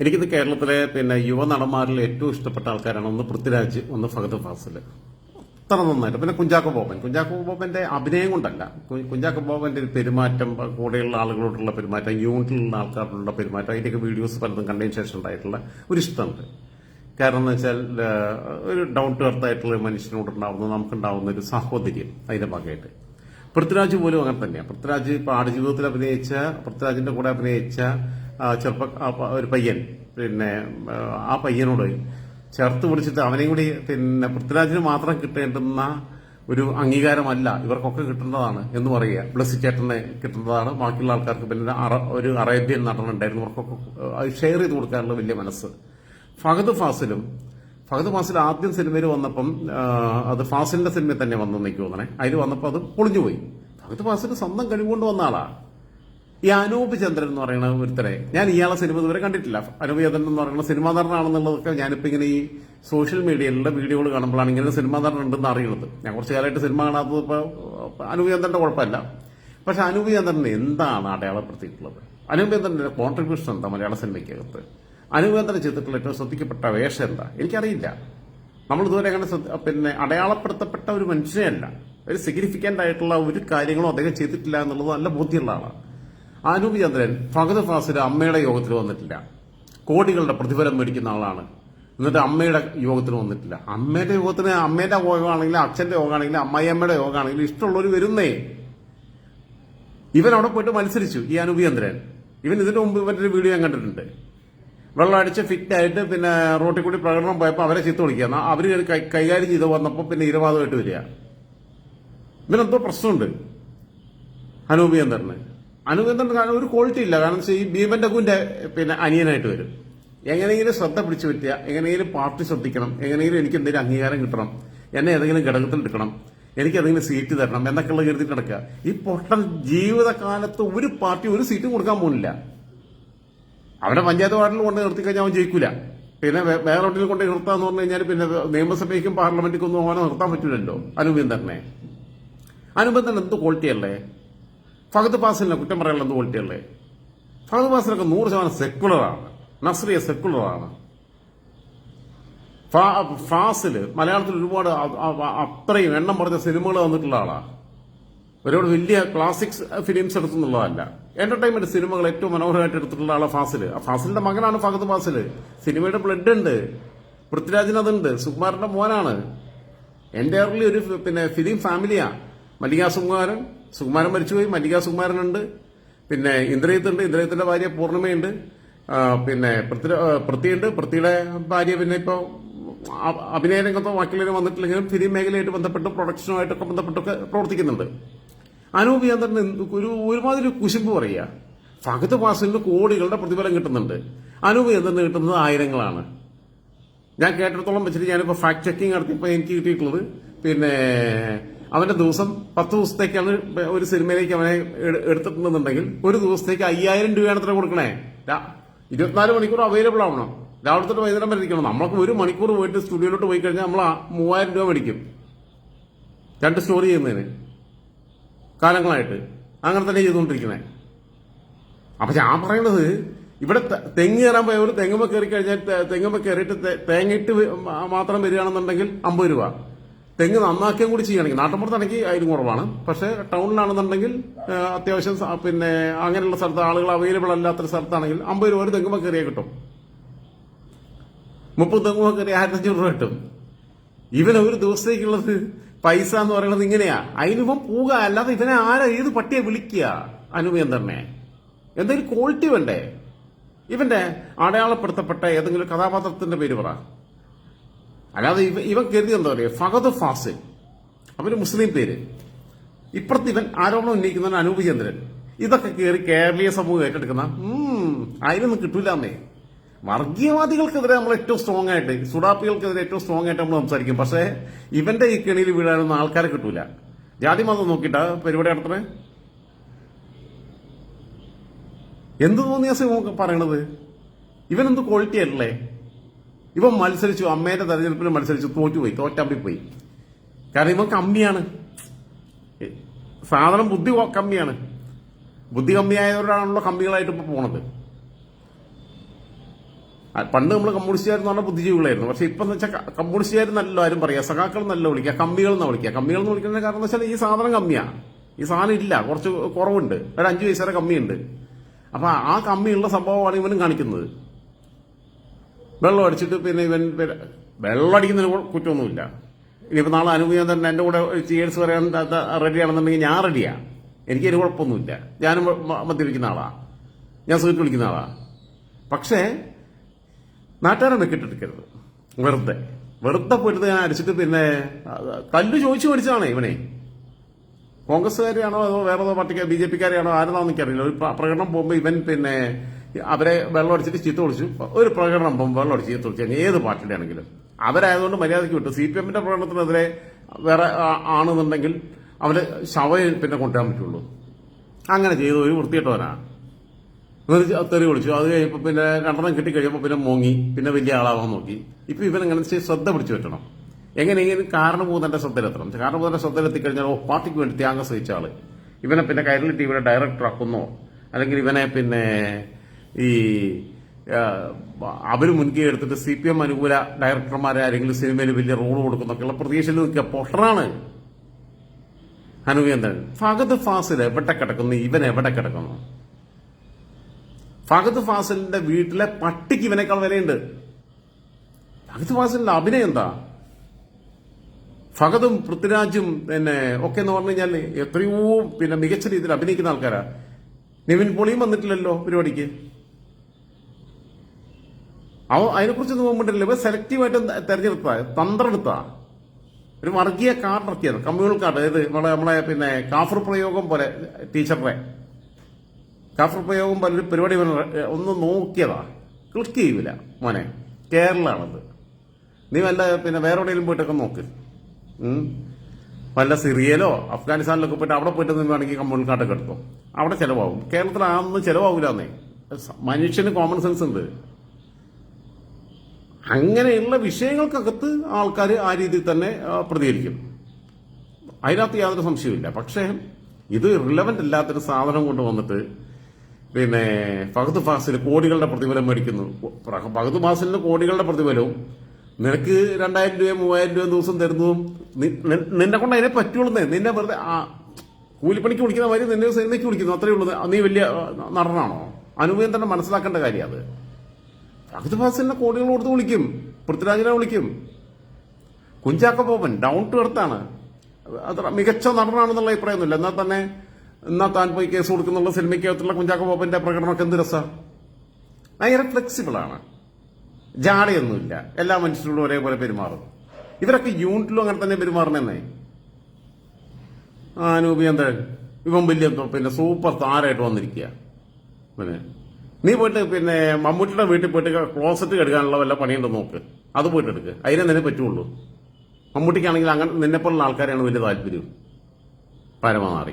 എനിക്കിത് കേരളത്തിലെ പിന്നെ യുവ നടന്മാരിൽ ഏറ്റവും ഇഷ്ടപ്പെട്ട ആൾക്കാരാണ് ഒന്ന് പൃഥ്വിരാജ് ഒന്ന് ഫഹദ് ഫാസിൽ അത്ര നന്നായിട്ട്. പിന്നെ കുഞ്ചാക്കോ ബോബൻ. കുഞ്ചാക്കോ ബോബന്റെ അഭിനയം കൊണ്ടല്ല. കുഞ്ചാക്കോ ബോബന്റെ ഒരു പെരുമാറ്റം കൂടെയുള്ള ആളുകളോടുള്ള പെരുമാറ്റം യൂണിറ്റിലുള്ള ആൾക്കാരോടുള്ള പെരുമാറ്റം അതിന്റെയൊക്കെ വീഡിയോസ് പലതും കണ്ടതിന് ശേഷം ഉണ്ടായിട്ടുള്ള ഒരു ഇഷ്ടമുണ്ട്. കാരണം എന്ന് വെച്ചാൽ ഒരു ഡൗൺ ടു എർത്ത് ആയിട്ടുള്ള മനുഷ്യനോടുണ്ടാവുന്ന നമുക്കുണ്ടാവുന്ന ഒരു സാഹോദര്യം അതിന്റെ ഭാഗമായിട്ട്. പൃഥ്വിരാജ് പോലും അങ്ങനെ തന്നെയാണ് പൃഥ്വിരാജ് ഇപ്പൊ ആടുജീവിതത്തിൽ അഭിനയിച്ച പൃഥ്വിരാജിന്റെ കൂടെ അഭിനയിച്ച ചെറുപ്പ ഒരു പയ്യൻ പിന്നെ ആ, പയ്യനോട് ചേർത്ത് പിടിച്ചിട്ട് അവനെയും കൂടി പിന്നെ പൃഥ്വിരാജിന് മാത്രം കിട്ടേണ്ടുന്ന ഒരു അംഗീകാരമല്ല ഇവർക്കൊക്കെ കിട്ടേണ്ടതാണ് എന്ന് പറയുക. ബ്ലസ്സി ചേട്ടനെ കിട്ടേണ്ടതാണ് ബാക്കിയുള്ള ആൾക്കാർക്ക് പിന്നെ ഒരു അറേബ്യൻ നടനുണ്ടായിരുന്നു. അവർക്കൊക്കെ അത് ഷെയർ ചെയ്ത് കൊടുക്കാനുള്ള വലിയ മനസ്സ്. ഫഹദ് ഫാസിലും ഫഹദ് ഫാസിൽ ആദ്യം സിനിമയിൽ വന്നപ്പം അത് ഫാസിലിന്റെ സിനിമയിൽ തന്നെ വന്നു എനിക്ക് തോന്നണേ. അതിൽ വന്നപ്പോൾ അത് പൊളിഞ്ഞുപോയി. ഫഹദ് ഫാസിൽ സ്വന്തം കഴിവുകൊണ്ട് വന്ന ആളാ. ഈ അനൂപ് ചന്ദ്രൻ എന്ന് പറയുന്ന ഒരുത്തരെ ഞാൻ ഇയാളെ സിനിമ ഇതുവരെ കണ്ടിട്ടില്ല. അനൂപ് ചന്ദ്രൻ എന്ന് പറയുന്ന സിനിമാ നടനാണെന്നുള്ളതൊക്കെ ഞാനിപ്പോ ഇങ്ങനെ ഈ സോഷ്യൽ മീഡിയയിലുള്ള വീഡിയോകൾ കാണുമ്പോഴാണ് ഇങ്ങനെ സിനിമാ നടൻ ഉണ്ടെന്ന് അറിയുന്നത്. ഞാൻ കുറച്ച് കാലമായിട്ട് സിനിമ കാണാത്തത് ഇപ്പൊ അനൂപ് ചന്ദ്രന്റെ കുഴപ്പമില്ല. പക്ഷെ അനൂപ് ചന്ദ്രൻ എന്താണ് അടയാളപ്പെടുത്തിയിട്ടുള്ളത്? അനൂപ് ചന്ദ്രന്റെ കോൺട്രിബ്യൂഷൻ എന്താ മലയാള സിനിമയ്ക്കകത്ത്? അനൂപ് ചന്ദ്രൻ ചെയ്തിട്ടുള്ള ഏറ്റവും ശ്രദ്ധിക്കപ്പെട്ട വേഷം എന്താ? എനിക്കറിയില്ല. നമ്മൾ ഇതുവരെ അങ്ങനെ പിന്നെ അടയാളപ്പെടുത്തപ്പെട്ട ഒരു മനുഷ്യനല്ല. ഒരു സിഗ്നിഫിക്കന്റ് ആയിട്ടുള്ള ഒരു കാര്യങ്ങളും അദ്ദേഹം ചെയ്തിട്ടില്ല എന്നുള്ളത് നല്ല ബോധ്യമുള്ള ആളാണ്. അനൂപ് ചന്ദ്രൻ ഫഹദ് ഫാസിൽ അമ്മയുടെ യോഗത്തിൽ വന്നിട്ടില്ല. കോടികളുടെ പ്രതിഫലം മേടിക്കുന്ന ആളാണ്. എന്നിട്ട് അമ്മയുടെ യോഗത്തിന് വന്നിട്ടില്ല. അമ്മയുടെ യോഗത്തിന് അമ്മയുടെ യോഗമാണെങ്കിലും അച്ഛന്റെ യോഗമാണെങ്കിലും അമ്മായിയമ്മയുടെ യോഗമാണെങ്കിലും ഇഷ്ടമുള്ളവർ വരുന്നേ. ഇവൻ അവിടെ പോയിട്ട് മത്സരിച്ചു ഈ അനൂപ് ഇവൻ ഇതിനു മുമ്പ് ഇവന്റെ ഒരു വീഡിയോ ഞാൻ കണ്ടിട്ടുണ്ട്. വെള്ളം അടിച്ച് ഫിറ്റ് ആയിട്ട് പിന്നെ റോട്ടിൽ കൂടി പ്രകടനം പോയപ്പോൾ അവരെ ചീത്ത വിളിക്കുക. അവർ കൈകാര്യം ചെയ്ത് വന്നപ്പോൾ പിന്നെ ഇരവാദമായിട്ട് വരിക. ഇവനെന്തോ പ്രശ്നമുണ്ട് അനൂപ് ചന്ദ്രന്. അനൂപ് കാരണം ഒരു ക്വാളിറ്റി ഇല്ല. കാരണം ഈ ഭീമൻ കുന്റെ പിന്നെ അനിയനായിട്ട് വരും. എങ്ങനെയെങ്കിലും ശ്രദ്ധ പിടിച്ചു പറ്റുക എങ്ങനെയെങ്കിലും പാർട്ടി ശ്രദ്ധിക്കണം എങ്ങനെയെങ്കിലും എനിക്ക് എന്തെങ്കിലും അംഗീകാരം കിട്ടണം എന്നെ ഏതെങ്കിലും ഘടകത്തിൽ എടുക്കണം എനിക്ക് ഏതെങ്കിലും സീറ്റ് തരണം എന്നൊക്കെയുള്ള കരുതി കിടക്കുക ഈ പൊട്ടൻ ജീവിതകാലത്ത് ഒരു പാർട്ടി ഒരു സീറ്റും കൊടുക്കാൻ പോകുന്നില്ല. അവനെ പഞ്ചായത്ത് വാർഡിൽ കൊണ്ട് നിർത്തി കഴിഞ്ഞാൽ അവൻ ജയിക്കൂല. പിന്നെ വേറെ റോട്ടിൽ കൊണ്ട് നിർത്താന്ന് പറഞ്ഞു കഴിഞ്ഞാൽ പിന്നെ നിയമസഭയ്ക്കും പാർലമെന്റിക്കും ഒന്നും അവനെ നിർത്താൻ പറ്റൂലല്ലോ. അനുബന്ധനെ. തന്നെ എന്ത് ക്വാളിറ്റി അല്ലേ? ഫഹദ് ഫാസിലിനെ കുറ്റം പറയാനുള്ള എന്ത് ക്വാളിറ്റി അല്ലേ? ഫഹദ് ഫാസിലൊക്കെ നൂറ് ശതമാനം സെക്കുലറാണ് നസ്രിയ സെക്കുലറാണ് ഫാസിൽ മലയാളത്തിൽ ഒരുപാട് അത്രയും എണ്ണം പറഞ്ഞ സിനിമകൾ വന്നിട്ടുള്ള ആളാണ് ഒരുപാട് വലിയ ക്ലാസിക്സ് ഫിലിംസ് എടുത്തുന്നുള്ളതല്ല. എന്റർടൈൻമെന്റ് സിനിമകൾ ഏറ്റവും മനോഹരമായിട്ട് എടുത്തിട്ടുള്ള ആളാണ് ഫാസിൽ. ആ ഫാസിലിന്റെ മകനാണ് ഫഹദ് ഫാസിൽ. സിനിമയുടെ ബ്ലഡ് ഉണ്ട്. പൃഥ്വിരാജിന് അതുണ്ട്. സുകുമാരന്റെ മോനാണ്. എന്റെ ഒരു പിന്നെ ഫിലിം ഫാമിലിയാ മല്ലിക സുകുമാരൻ. സുകുമാരൻ മരിച്ചുപോയി. മല്ലിക സുകുമാരനുണ്ട്. പിന്നെ ഇന്ദ്രയത്തുണ്ട് ഇന്ദ്രയത്തിന്റെ ഭാര്യ പൂർണിമയുണ്ട് ആ, പിന്നെ പൃഥ്വിയുണ്ട്. പൃഥ്വിയുടെ ഭാര്യ പിന്നെ ഇപ്പോൾ അഭിനയ രംഗത്തോ ബാക്കിയുള്ളവരും വന്നിട്ടില്ലെങ്കിലും ഫിലിം മേഖലയായിട്ട് ബന്ധപ്പെട്ട് പ്രൊഡക്ഷനുമായിട്ടൊക്കെ ബന്ധപ്പെട്ടൊക്കെ പ്രവർത്തിക്കുന്നുണ്ട്. അനൂപ് ഒരു ഒരുമാതിരി കുശുമ്പ് പറയുക. ഫഹദ് ഫാസിലിന് കോടികളുടെ പ്രതിഫലം കിട്ടുന്നുണ്ട്. അനൂപ് ചന്ദ്രന് കിട്ടുന്നത് ആയിരങ്ങളാണ്. ഞാൻ കേട്ടിടത്തോളം വെച്ചിട്ട് ഞാനിപ്പോൾ ഫാക്ട് ചെക്കിങ് നടത്തിയപ്പോൾ എനിക്ക് കിട്ടിയിട്ടുള്ളത്. പിന്നെ അവന്റെ ദിവസം പത്ത് ദിവസത്തേക്കാണ് ഒരു സിനിമയിലേക്ക് അവനെ എട്- എടുത്തിട്ടുണ്ടെന്നുണ്ടെങ്കിൽ ഒരു ദിവസത്തേക്ക് അയ്യായിരം രൂപയാണ് അത്ര കൊടുക്കണേ? ഇരുപത്തിനാല് മണിക്കൂർ അവൈലബിൾ ആവണം. രാവിലെ തൊട്ട് വൈകുന്നേരം വരെ ഇരിക്കണം. നമ്മൾക്ക് ഒരു മണിക്കൂർ പോയിട്ട് സ്റ്റുഡിയോയിലോട്ട് പോയി കഴിഞ്ഞാൽ നമ്മൾ മൂവായിരം രൂപ മേടിക്കും. രണ്ട് സ്റ്റോറി ചെയ്യുന്നതിന്. കാലങ്ങളായിട്ട്. അങ്ങനെ തന്നെ ചെയ്തുകൊണ്ടിരിക്കണേ. അപ്പൊ ഞാൻ പറയണത് ഇവിടെ തെങ്ങ് കയറാൻ പോയ ഒരു തെങ്ങുമ്പോ കയറി കഴിഞ്ഞാൽ തെങ്ങുമ്പോ കയറിയിട്ട് തേങ്ങയിട്ട് മാത്രം വരികയാണെന്നുണ്ടെങ്കിൽ അമ്പത് രൂപ. തെങ്ങ് നന്നാക്കുകയും കൂടി ചെയ്യുകയാണെങ്കിൽ നാട്ടിൻപുറത്താണെങ്കിൽ അതിലും കുറവാണ്. പക്ഷെ ടൗണിലാണെന്നുണ്ടെങ്കിൽ അത്യാവശ്യം പിന്നെ അങ്ങനെയുള്ള സ്ഥലത്ത് ആളുകൾ അവൈലബിൾ അല്ലാത്ത സ്ഥലത്താണെങ്കിൽ അമ്പത് രൂപ ഒരു തെങ്ങുമ്പോ കയറിയാൽ കിട്ടും. മുപ്പത് തെങ്ങുമ്പോ കയറി ആയിരത്തി അഞ്ഞൂറ് രൂപ കിട്ടും. ഇവൻ ഒരു ദിവസത്തേക്കുള്ളത് പൈസ എന്ന് പറയുന്നത് ഇങ്ങനെയാ. അതിനിപ്പം പോവുക അല്ലാതെ ഇവനെ ആരാ ഏത് പട്ടിയെ വിളിക്കുക? അനുഭവം തന്നെ. എന്തെങ്കിലും ക്വാളിറ്റി വേണ്ടേ ഇവന്റെ അടയാളപ്പെടുത്തപ്പെട്ട ഏതെങ്കിലും കഥാപാത്രത്തിന്റെ പേര് പറ. അല്ലാതെ ഇവ ഇവൻ കരുതി എന്താ പറയുക? ഫഹദ് ഫാസിൽ അവർ മുസ്ലിം പേര്. ഇപ്പുറത്ത് ഇവൻ ആരോപണം ഉന്നയിക്കുന്നവൻ അനൂപ് ചന്ദ്രൻ ഇതൊക്കെ കയറി കേരളീയ സമൂഹം ഏറ്റെടുക്കുന്ന അതിനൊന്നും കിട്ടൂല എന്നേ വർഗീയവാദികൾക്കെതിരെ നമ്മൾ ഏറ്റവും സ്ട്രോങ് ആയിട്ട് സുഡാപ്പികൾക്കെതിരെ ഏറ്റവും സ്ട്രോങ് ആയിട്ട് നമ്മൾ സംസാരിക്കും. പക്ഷേ ഇവന്റെ ഈ കെണിയിൽ വീഴാനൊന്നും ആൾക്കാരെ കിട്ടൂല. ജാതി മതം നോക്കിയിട്ടാ പരിപാടി നടത്തണേ എന്ത് തോന്നിയ പറയണത്? ഇവനെന്ത് ക്വാളിറ്റി അല്ലേ ഇവൻ മത്സരിച്ചു അമ്മയുടെ തെരഞ്ഞെടുപ്പിൽ മത്സരിച്ചു തോറ്റുപോയി തോറ്റമ്പി പോയി. കാരണം ഇവൻ കമ്മിയാണ്. സാധനം ബുദ്ധി കമ്മിയാണ്. ബുദ്ധി കമ്മിയായവരാണല്ലോ കമ്മികളായിട്ട് ഇപ്പൊ പോണത്. പണ്ട് നമ്മൾ കമ്മ്യൂണിസ്റ്റുകാരെന്ന് പറഞ്ഞാൽ ബുദ്ധിജീവികളായിരുന്നു. പക്ഷെ ഇപ്പം എന്ന് വെച്ചാൽ കമ്മ്യൂണിസ്റ്റുകാരും നല്ല ആരും പറയാ സഖാക്കൾ നല്ല വിളിക്കുക കമ്മികൾ എന്ന് വിളിക്കുക കമ്മികൾ എന്ന് വിളിക്കുന്ന കാരണം എന്ന് വെച്ചാൽ ഈ സാധനം കമ്മിയാ. ഈ സാധനം ഇല്ല കുറച്ച് കുറവുണ്ട്. ഒരു അഞ്ച് പൈസയുടെ കമ്മിയുണ്ട്. അപ്പൊ ആ കമ്മിയുള്ള സംഭവമാണ് ഇവനും കാണിക്കുന്നത്. വെള്ളം അടിച്ചിട്ട് പിന്നെ ഇവൻ വെള്ളം അടിക്കുന്നതിന് കുറ്റമൊന്നുമില്ല. ഇനിയിപ്പോൾ നാളെ അനുഭവം തന്നെ എന്റെ കൂടെ ചികിത്സ പറയാൻ റെഡി ആണെന്നുണ്ടെങ്കിൽ ഞാൻ റെഡിയാ എനിക്കൊരു കുഴപ്പമൊന്നുമില്ല. ഞാനും മദ്യപിക്കുന്ന ആളാ. ഞാൻ സീറ്റ് വിളിക്കുന്ന ആളാ. പക്ഷേ നാട്ടുകാരെ വെക്കിട്ടെടുക്കരുത് വെറുതെ. വെറുതെ പോയിട്ട് ഞാൻ അടിച്ചിട്ട് പിന്നെ കല്ല് ചോദിച്ചു മേടിച്ചതാണ് ഇവനെ. കോൺഗ്രസ്സുകാരെയാണോ അതോ വേറെ പാർട്ടിക്കാർ ബി ജെ പിക്കാരെയാണോ ആരെന്നാണെന്ന് എനിക്കറിയില്ല. ഒരു പ്രകടനം പോകുമ്പോൾ ഇവൻ പിന്നെ അവരെ വെള്ളം അടിച്ചിട്ട് ചീത്ത വിളിച്ചു. ഒരു പ്രകടനം വെള്ളമടിച്ച് ചീത്ത വിളിച്ചു ഏത് പാർട്ടിയുടെ ആണെങ്കിലും. അവരായതുകൊണ്ട് മര്യാദയ്ക്ക് വിട്ടു. സി പി എമ്മിന്റെ പ്രകടനത്തിനെതിരെ വേറെ ആണെന്നുണ്ടെങ്കിൽ അവർ ശവയിൽ പിന്നെ കൊണ്ടുവരാൻ പറ്റുള്ളൂ. അങ്ങനെ ചെയ്തു. ഒരു വൃത്തിയിട്ടവനാണ് എന്നിട്ട് തെറി വിളിച്ചു. അത് കഴിഞ്ഞപ്പോൾ പിന്നെ രണ്ടെണ്ണം കിട്ടിക്കഴിഞ്ഞപ്പോൾ പിന്നെ മോങ്ങി. പിന്നെ വലിയ ആളാവാൻ നോക്കി. ഇപ്പൊ ഇവൻ ശ്രദ്ധ പിടിച്ചു പറ്റണം? എങ്ങനെയെങ്കിലും കാരണഭൂതന്റെ ശ്രദ്ധയിലെത്തണം കാരണഭൂതന്റെ ശ്രദ്ധയിലെത്തിക്കഴിഞ്ഞാൽ ഓ പാർട്ടിക്ക് വേണ്ടി ത്യാഗം സഹിച്ച ആൾ. ഇവനെ പിന്നെ കൈരളി ടിവിയുടെ ഡയറക്ടർ ആക്കുന്നോ? അല്ലെങ്കിൽ ഇവനെ പിന്നെ ഈ അവർ മുൻകൈ എടുത്തിട്ട് സി പി എം അനുകൂല ഡയറക്ടർമാരെ ആരെങ്കിലും സിനിമയിൽ വലിയ റോൾ കൊടുക്കുന്നൊക്കെയുള്ള പ്രതീക്ഷയിൽ നിൽക്കുക. പൊട്ടറാണ് ഹനുവേന്ദ്രൻ ഫഹദ് ഫാസിൽ എവിടെ കിടക്കുന്നു? ഇവൻ എവിടെ കിടക്കുന്നു? ഫഹദ് ഫാസിലിന്റെ വീട്ടിലെ പട്ടിക്ക് ഇവനേക്കാൾ വിലയുണ്ട്. ഫഹദ് ഫാസിലിന്റെ അഭിനയം എന്താ? ഫഹദും പൃഥ്വിരാജും പിന്നെ ഒക്കെ എന്ന് പറഞ്ഞു കഴിഞ്ഞാൽ എത്രയോ പിന്നെ മികച്ച രീതിയിൽ അഭിനയിക്കുന്ന ആൾക്കാരാ. നിവിൻ പൊളിയും വന്നിട്ടില്ലല്ലോ പരിപാടിക്ക്. അവ അതിനെക്കുറിച്ചൊന്നും ഇപ്പൊ ഇവ സെലക്റ്റീവായിട്ട് തെരഞ്ഞെടുത്ത തന്ത്രമെടുത്ത ഒരു വർഗീയ കാർഡ് ഇറക്കിയത് കമ്മ്യൂണൽ കാർഡ്. അതായത് നമ്മളെ നമ്മളെ പിന്നെ കാഫർ പ്രയോഗം പോലെ ടീച്ചറുടെ കാഫർ പ്രയോഗം പോലെ ഒരു പരിപാടി ഒന്ന് നോക്കിയതാ. ക്ലിക്ക് ചെയ്യൂല മോനെ. കേരളാണത്. നീ വല്ല പിന്നെ വേറെ എവിടെയെങ്കിലും പോയിട്ടൊക്കെ നോക്ക്. വല്ല സിറിയയിലോ അഫ്ഗാനിസ്ഥാനിലൊക്കെ പോയിട്ട് അവിടെ പോയിട്ട് നിന്ന് വേണമെങ്കിൽ കമ്മ്യൂണൽ കാർഡൊക്കെ എടുത്തോ. അവിടെ ചിലവാകും. കേരളത്തിൽ അതൊന്നും മനുഷ്യന് കോമൺ സെൻസ് ഉണ്ട്. അങ്ങനെയുള്ള വിഷയങ്ങൾക്കകത്ത് ആൾക്കാർ ആ രീതിയിൽ തന്നെ പ്രതികരിക്കും. അതിനകത്ത് യാതൊരു സംശയവുമില്ല. പക്ഷേ ഇത് റിലവന്റ് അല്ലാത്തൊരു സാധനം കൊണ്ട് വന്നിട്ട് പിന്നെ ഫഹദ് ഫാസിൽ കോടികളുടെ പ്രതിഫലം മേടിക്കുന്നു. ഫഹദ് ഫാസിലിന് കോടികളുടെ പ്രതിഫലവും നിനക്ക് രണ്ടായിരം രൂപ മൂവായിരം രൂപ ദിവസം തരുന്നതും നിന്നെ കൊണ്ട് അതിനെ പറ്റുള്ളൂ നിന്നെ വെറുതെ ആ കൂലിപ്പണിക്ക് വിളിക്കുന്ന മാതിരി നിന്നെ സിനിമയ്ക്ക് വിളിക്കുന്നു. അത്രയേ ഉള്ളൂ. നീ വലിയ നടനാണോ? അനുഭവം തന്നെ മനസ്സിലാക്കേണ്ട കാര്യം അത്? ഫഹദ് ഫാസിലിനെ കോടികൾ കൊടുത്ത് വിളിക്കും. പൃഥ്വിരാജിനെ വിളിക്കും. കുഞ്ചാക്ക ബോബൻ ഡൗൺ ടു എർത്താണ് അത്ര മികച്ച നടനാണെന്നുള്ള അഭിപ്രായമൊന്നുമില്ല. എന്നാൽ തന്നെ എന്നാൽ താൻ പോയി കേസ് കൊടുക്കുന്നുള്ള സിനിമയ്ക്കകത്തുള്ള കുഞ്ചാക്ക ബോബന്റെ പ്രകടനമൊക്കെ എന്ത് രസ? ഭയങ്കര ഫ്ലെക്സിബിൾ ആണ്. ജാടയൊന്നുമില്ല. എല്ലാ മനുഷ്യരോടും ഒരേപോലെ പെരുമാറും ഇവരൊക്കെ യൂണിറ്റിലും അങ്ങനെ തന്നെ പെരുമാറണമെന്നേ ആ അനൂപിയന്തൻ ഇവൻ വലിയ എന്തോ പിന്നെ സൂപ്പർ താരമായിട്ട് വന്നിരിക്കുക പിന്നെ നീ പോയിട്ട് പിന്നെ മമ്മൂട്ടിയുടെ വീട്ടിൽ പോയിട്ട് ക്ലോസറ്റ് കെടുക്കാനുള്ള വല്ല പണിയുണ്ടോ നോക്ക്. അത് പോയിട്ട് എടുക്ക്. അതിനെ നിന്നെ പറ്റുള്ളൂ. മമ്മൂട്ടിക്കാണെങ്കിൽ അങ്ങനെ നിന്നെപ്പോലുള്ള ആൾക്കാരെയാണ് വലിയ താല്പര്യം. പരമാറി